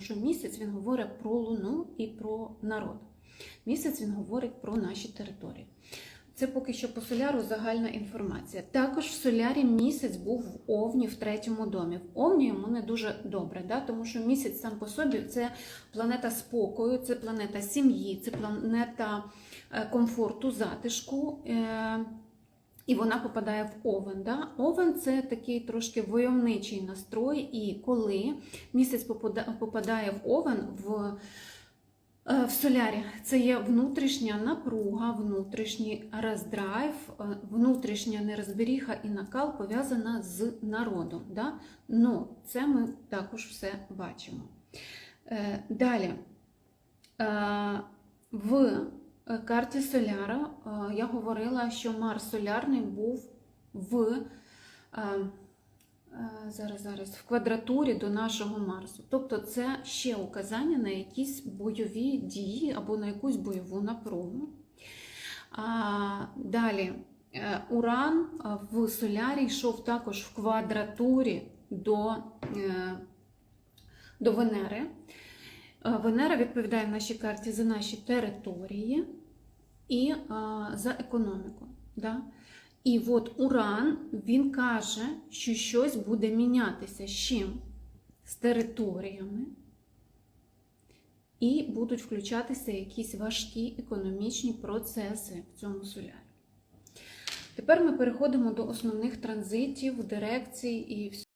що місяць він говорить про Луну і про народ. Місяць він говорить про наші території. Це поки що по соляру загальна інформація. Також в солярі місяць був в Овні в третьому домі. В Овні йому не дуже добре, да? тому що місяць сам по собі це планета спокою, це планета сім'ї, це планета е, комфорту, затишку. е, І вона попадає в овен. Да? Овен це такий трошки войовничий настрой, і коли місяць попадає в овен в Е, В солярі це є внутрішня напруга, внутрішній роздрайв, е, внутрішня нерозберіга і накал пов'язана з народом. Да? Ну, це ми також все бачимо. Е, Далі. В карті Соляра е, я говорила, що Марс солярний був в е, Е, зараз, зараз в квадратурі до нашого Марсу. Тобто це ще указання на якісь бойові дії або на якусь бойову напругу. Далі е, Уран е, в солярі йшов також в квадратурі до, е, до Венери. Е, Венера відповідає в нашій карті за наші території і е, за економіку. Да? І от Уран він каже, що щось буде мінятися з чим? З територіями, і будуть включатися якісь важкі економічні процеси в цьому солярі. Тепер ми переходимо до основних транзитів, дирекцій і всього.